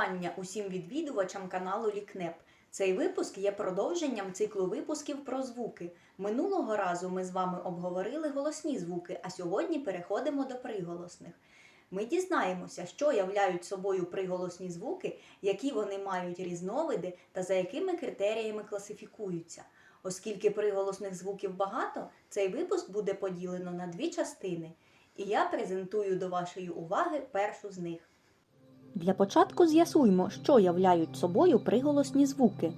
Вітання усім відвідувачам каналу Лікнеп. Цей випуск є продовженням циклу випусків про звуки. Минулого разу ми з вами обговорили голосні звуки, а сьогодні переходимо до приголосних. Ми дізнаємося, що являють собою приголосні звуки, які вони мають різновиди та за якими критеріями класифікуються. Оскільки приголосних звуків багато, цей випуск буде поділено на дві частини. І я презентую до вашої уваги першу з них. Для початку з'ясуймо, що являють собою приголосні звуки.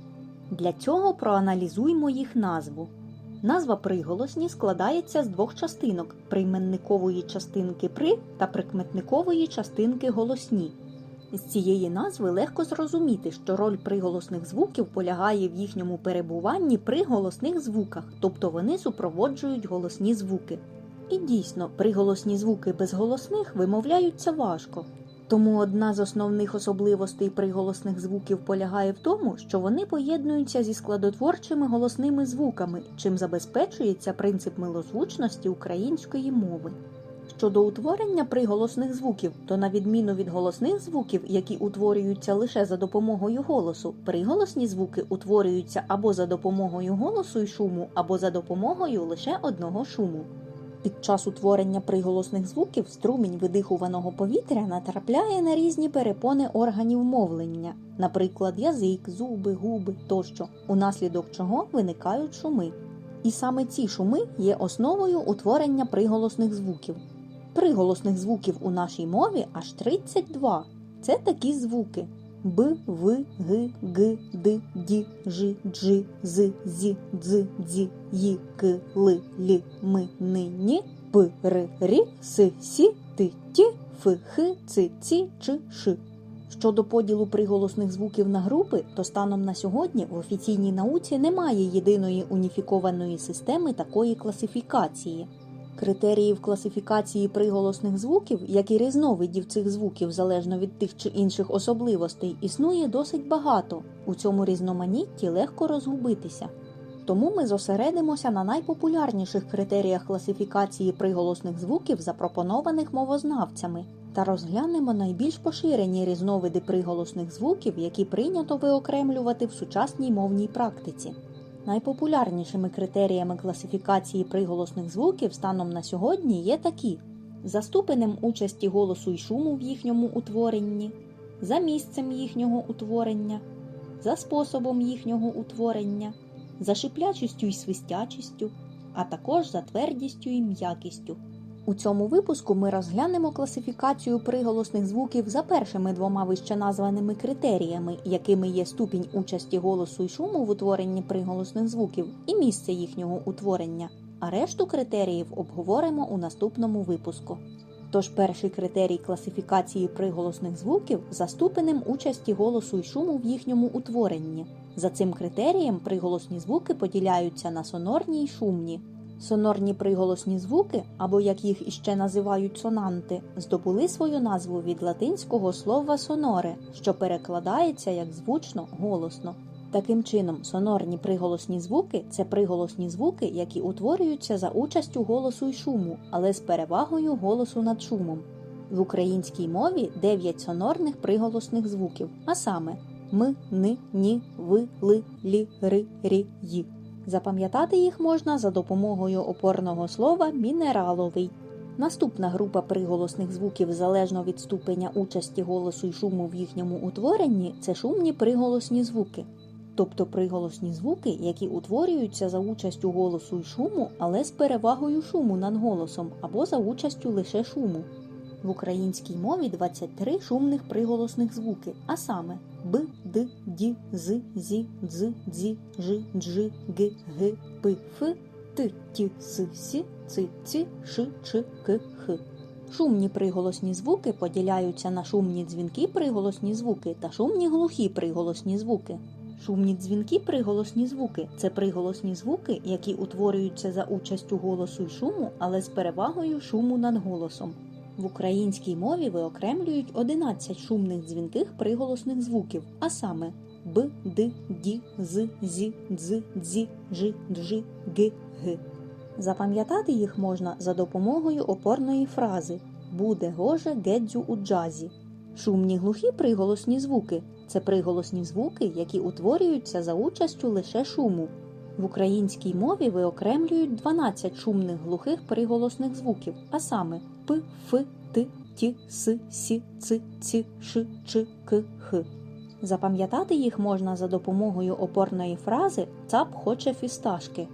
Для цього проаналізуймо їх назву. Назва приголосні складається з двох частинок прийменникової частинки при та прикметникової частинки голосні. З цієї назви легко зрозуміти, що роль приголосних звуків полягає в їхньому перебуванні при голосних звуках, тобто вони супроводжують голосні звуки. І дійсно, приголосні звуки без голосних вимовляються важко. Тому одна з основних особливостей приголосних звуків полягає в тому, що вони поєднуються зі складотворчими голосними звуками, чим забезпечується принцип милозвучності української мови. Щодо утворення приголосних звуків, то на відміну від голосних звуків, які утворюються лише за допомогою голосу, приголосні звуки утворюються або за допомогою голосу й шуму, або за допомогою лише одного шуму. Під час утворення приголосних звуків струмінь видихуваного повітря натрапляє на різні перепони органів мовлення, наприклад, язик, зуби, губи тощо, унаслідок чого виникають шуми. І саме ці шуми є основою утворення приголосних звуків. Приголосних звуків у нашій мові аж 32. Це такі звуки: Б, В, Г, Г, Д, Д, Ж, Дж, З, Зі, Дз, Дзі, Ї, К, Л, Л, М, Н, Ні, П, Р, Рі, С, Сі, Т, Ті, Ф, Х, Ц, Ці, Ч, Ш. Щодо поділу приголосних звуків на групи, то станом на сьогодні в офіційній науці немає єдиної уніфікованої системи такої класифікації. Критеріїв класифікації приголосних звуків, як і різновидів цих звуків залежно від тих чи інших особливостей, існує досить багато. У цьому різноманітті легко розгубитися. Тому ми зосередимося на найпопулярніших критеріях класифікації приголосних звуків, запропонованих мовознавцями, та розглянемо найбільш поширені різновиди приголосних звуків, які прийнято виокремлювати в сучасній мовній практиці. Найпопулярнішими критеріями класифікації приголосних звуків станом на сьогодні є такі: за ступенем участі голосу й шуму в їхньому утворенні, за місцем їхнього утворення, за способом їхнього утворення, за шиплячістю й свистячістю, а також за твердістю і м'якістю. У цьому випуску ми розглянемо класифікацію приголосних звуків за першими двома вище названими критеріями, якими є ступінь участі голосу й шуму в утворенні приголосних звуків і місце їхнього утворення. А решту критеріїв обговоримо у наступному випуску. Тож перший критерій класифікації приголосних звуків за ступенем участі голосу й шуму в їхньому утворенні. За цим критерієм приголосні звуки поділяються на сонорні й шумні. Сонорні приголосні звуки, або як їх іще називають сонанти, здобули свою назву від латинського слова соноре, що перекладається як звучно голосно. Таким чином, сонорні приголосні звуки це приголосні звуки, які утворюються за участю голосу й шуму, але з перевагою голосу над шумом. В українській мові 9 сонорних приголосних звуків, а саме м, н, ні, в, ли, лі, ри, рі, ї. Запам'ятати їх можна за допомогою опорного слова мінераловий. Наступна група приголосних звуків залежно від ступеня участі голосу й шуму в їхньому утворенні це шумні приголосні звуки. Тобто приголосні звуки, які утворюються за участю голосу й шуму, але з перевагою шуму над голосом або за участю лише шуму. В українській мові 23 шумних приголосних звуки, а саме Б, Д, Д, З, Зі, Дз, Дзі, Ж, Дж, Г, Г, П, Ф, Т, Т, С, Сі, Ц, Ці, Ш, Ч, К, Х. Шумні приголосні звуки поділяються на шумні дзвінки приголосні звуки та шумні глухі приголосні звуки. Шумні дзвінки приголосні звуки це приголосні звуки, які утворюються за участю голосу й шуму, але з перевагою шуму над голосом. В українській мові виокремлюють 11 шумних дзвінких приголосних звуків, а саме Б, Д, Д, З, Зі, Дз, Дзі, Ж, Дж, Г, Г. Запам'ятати їх можна за допомогою опорної фрази Буде гоже гедзю у джазі. Шумні глухі приголосні звуки це приголосні звуки, які утворюються за участю лише шуму. В українській мові виокремлюють 12 шумних глухих приголосних звуків, а саме п, ф, т, ті, с, сі, ци, ці, ш, ч, к, х. Запам'ятати їх можна за допомогою опорної фрази Цап хоче фісташки.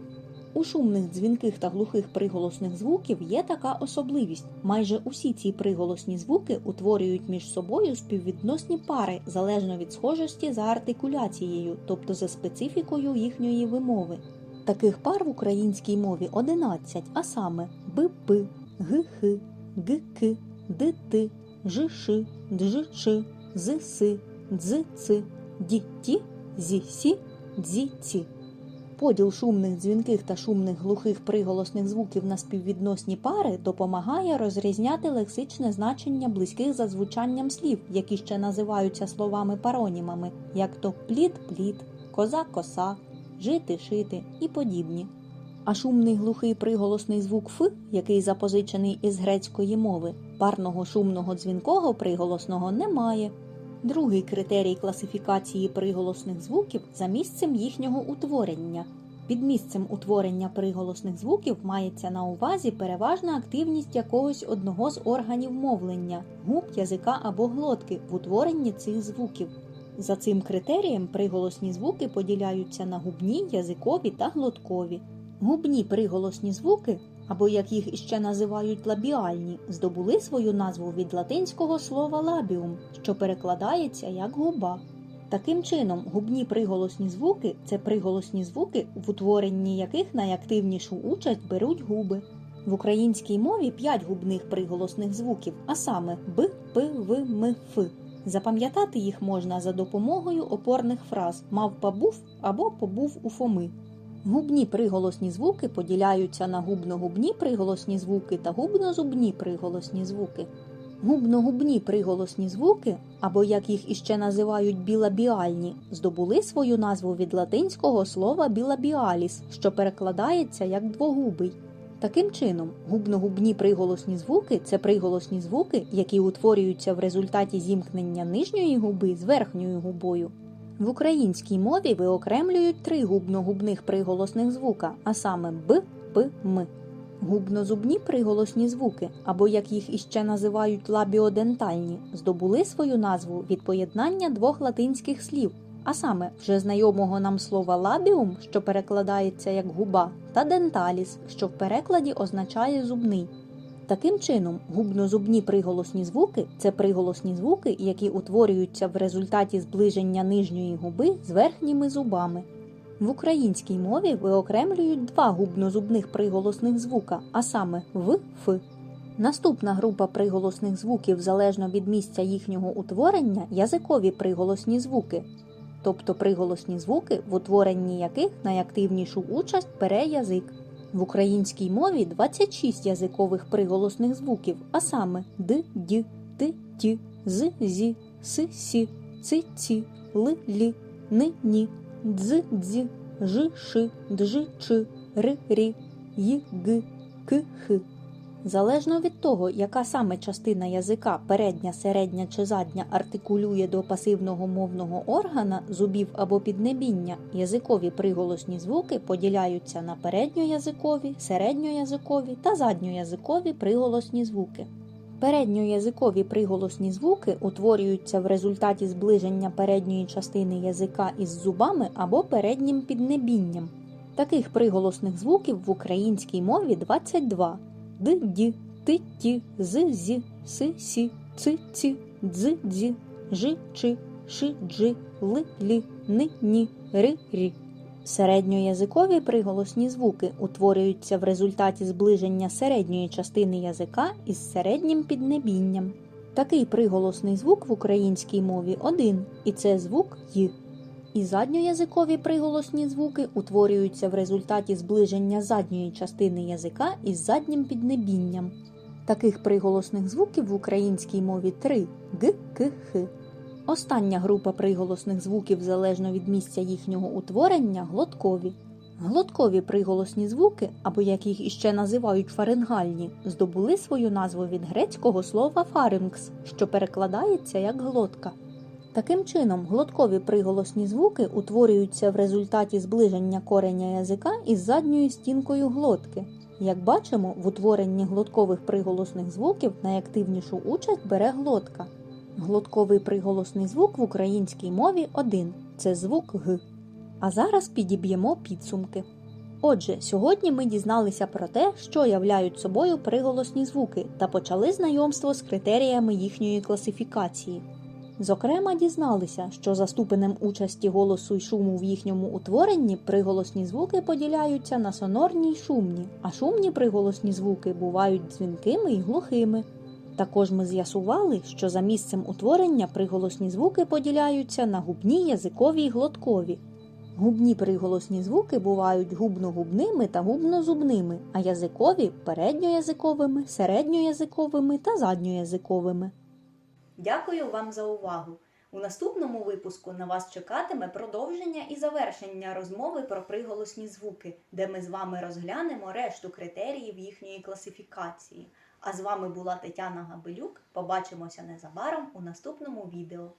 У шумних дзвінких та глухих приголосних звуків є така особливість. Майже усі ці приголосні звуки утворюють між собою співвідносні пари залежно від схожості за артикуляцією, тобто за специфікою їхньої вимови. Таких пар в українській мові 11, а саме БП, ГХ, ГК, ДТ, ЖШ, ДЖЧ, ЗС, ДЗЦ, ДІТІ, ЗІСі, ДЗІЦі. Поділ шумних дзвінких та шумних глухих приголосних звуків на співвідносні пари допомагає розрізняти лексичне значення близьких за звучанням слів, які ще називаються словами-паронімами, як то плід-плід, коза-коса, жити-шити і подібні. А шумний глухий приголосний звук Ф, який запозичений із грецької мови, парного шумного дзвінкого приголосного немає. Другий критерій класифікації приголосних звуків за місцем їхнього утворення. Під місцем утворення приголосних звуків мається на увазі переважна активність якогось одного з органів мовлення губ, язика або глотки в утворенні цих звуків. За цим критерієм приголосні звуки поділяються на губні, язикові та глоткові. Губні приголосні звуки, або як їх іще називають лабіальні, здобули свою назву від латинського слова лабіум, що перекладається як губа. Таким чином, губні приголосні звуки це приголосні звуки, в утворенні яких найактивнішу участь беруть губи. В українській мові п'ять губних приголосних звуків, а саме Б, П, В, М, Ф. Запам'ятати їх можна за допомогою опорних фраз мавпа був або побув у Фоми. Губні приголосні звуки поділяються на губно-губні приголосні звуки та губно-зубні приголосні звуки. Губно-губні приголосні звуки, або як їх іще називають білабіальні, здобули свою назву від латинського слова білабіаліс, що перекладається як двогубий. Таким чином, губно-губні приголосні звуки це приголосні звуки, які утворюються в результаті зімкнення нижньої губи з верхньою губою. В українській мові виокремлюють три губно-губних приголосних звука, а саме Б, П, М. Губнозубні приголосні звуки, або як їх іще називають лабіодентальні, здобули свою назву від поєднання двох латинських слів, а саме вже знайомого нам слова лабіум, що перекладається як губа, та денталіс, що в перекладі означає зубний. Таким чином, губнозубні приголосні звуки це приголосні звуки, які утворюються в результаті зближення нижньої губи з верхніми зубами. В українській мові виокремлюють два губнозубних приголосних звука, а саме В, Ф. Наступна група приголосних звуків залежно від місця їхнього утворення язикові приголосні звуки, тобто приголосні звуки, в утворенні яких найактивнішу участь бере язик. В українській мові 26 язикових приголосних звуків, а саме д, д, т, ті, з, зі, с, сі, ци, ці, л, лі, ни, ні, дз, дз, ж, ши, дж, чи, р, рі, й, г, к, х. Залежно від того, яка саме частина язика, передня, середня чи задня, артикулює до пасивного мовного органа, зубів або піднебіння, язикові приголосні звуки поділяються на передньоязикові, середньоязикові та задньоязикові приголосні звуки. Передньоязикові приголосні звуки утворюються в результаті зближення передньої частини язика із зубами або переднім піднебінням. Таких приголосних звуків в українській мові 22 д, ді, ти, ті, з, зі, си, сі, ци, ці, дз, дзі, ж, чи, ши, джи, ли, лі, ни, ні, ри, рі. Середньоязикові приголосні звуки утворюються в результаті зближення середньої частини язика із середнім піднебінням. Такий приголосний звук в українській мові один, і це звук Й. І задньоязикові приголосні звуки утворюються в результаті зближення задньої частини язика із заднім піднебінням. Таких приголосних звуків в українській мові три г, к, х. Остання група приголосних звуків залежно від місця їхнього утворення глоткові. Глоткові приголосні звуки, або як їх іще називають фарингальні, здобули свою назву від грецького слова фарингс, що перекладається як глотка. Таким чином, глоткові приголосні звуки утворюються в результаті зближення кореня язика із задньою стінкою глотки. Як бачимо, в утворенні глоткових приголосних звуків найактивнішу участь бере глотка. Глотковий приголосний звук в українській мові один це звук Г. А зараз підіб'ємо підсумки. Отже, сьогодні ми дізналися про те, що являють собою приголосні звуки, та почали знайомство з критеріями їхньої класифікації. Зокрема, дізналися, що за ступенем участі голосу й шуму в їхньому утворенні приголосні звуки поділяються на сонорні й шумні, а шумні приголосні звуки бувають дзвінкими й глухими. Також ми з'ясували, що за місцем утворення приголосні звуки поділяються на губні, язикові й глоткові. Губні приголосні звуки бувають губно-губними та губно-зубними, а язикові передньоязиковими, середньоязиковими та задньоязиковими. Дякую вам за увагу! У наступному випуску на вас чекатиме продовження і завершення розмови про приголосні звуки, де ми з вами розглянемо решту критеріїв їхньої класифікації. А з вами була Тетяна Габелюк. Побачимося незабаром у наступному відео.